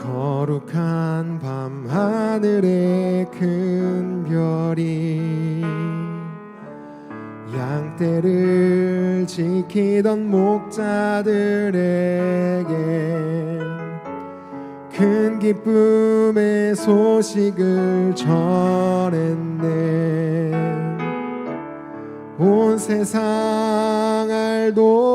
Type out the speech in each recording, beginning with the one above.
거룩한 밤 하늘에 큰 별이 양떼를 지키던 목자들에게 큰 기쁨의 소식을 전했네. 온 세상 알도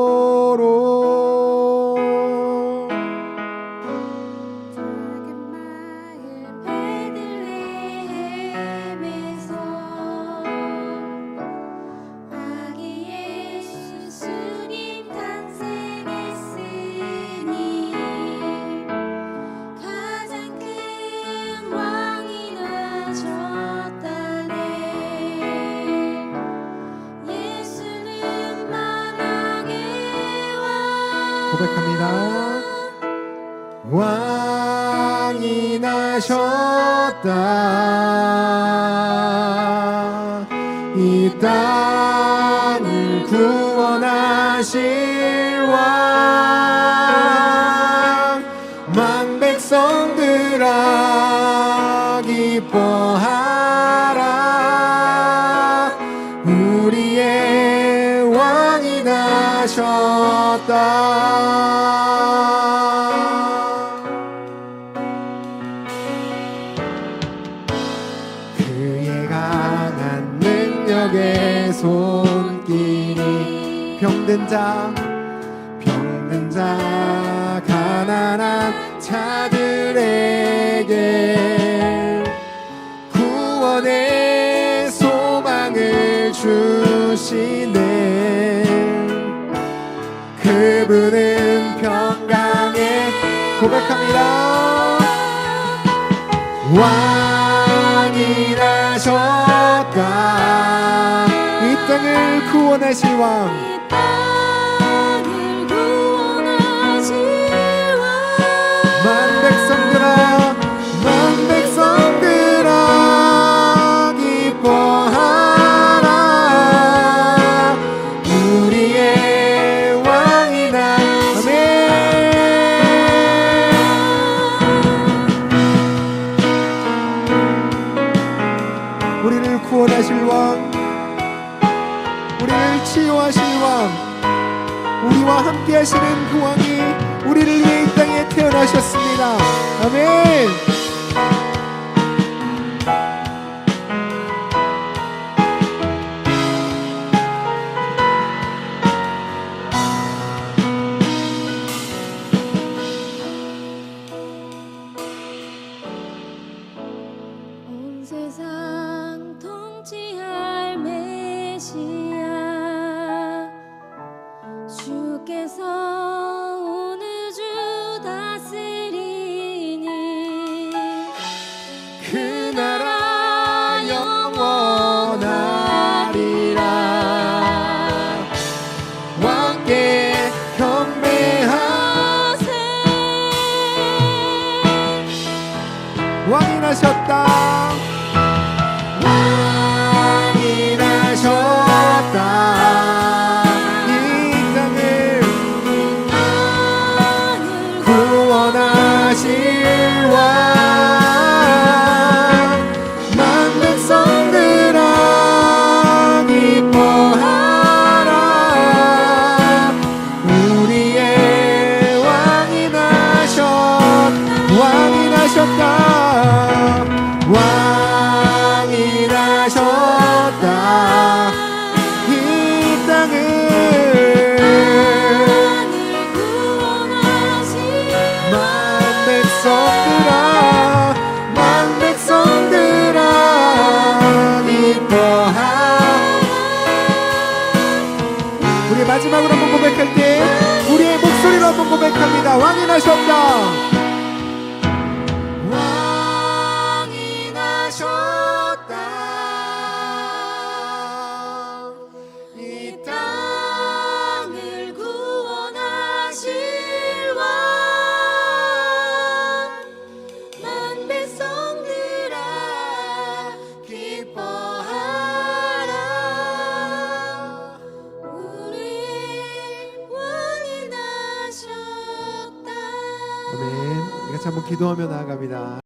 고백합니다. 왕이 나셨다. 이 땅을 구원하실 왕. 만 백성들아 기뻐하 나셨다. 그의 강한 능력의 손길이 병든 자, 병든 자, 가난한 자들에게 구원의 소망을 주시 그분은 평강에 고백합니다. 왕이 나셨다. 이 땅을 구원하실 왕. 구원하실 왕, 우리를 치유하실 왕, 우리와 함께 하시는 그 왕이 우리를 위해 이 땅에 태어나셨습니다. 아멘. 온 세상 통치할 메시아 주께서 온 우주 다스리니 그 나라 영원하리라. 왕께 경배하세. 왕이 나셨다. 구 마지막으로 한번 고백할 때 우리의 목소리로 한번 고백합니다. 왕이 나셨다 한번 기도하며 나아갑니다.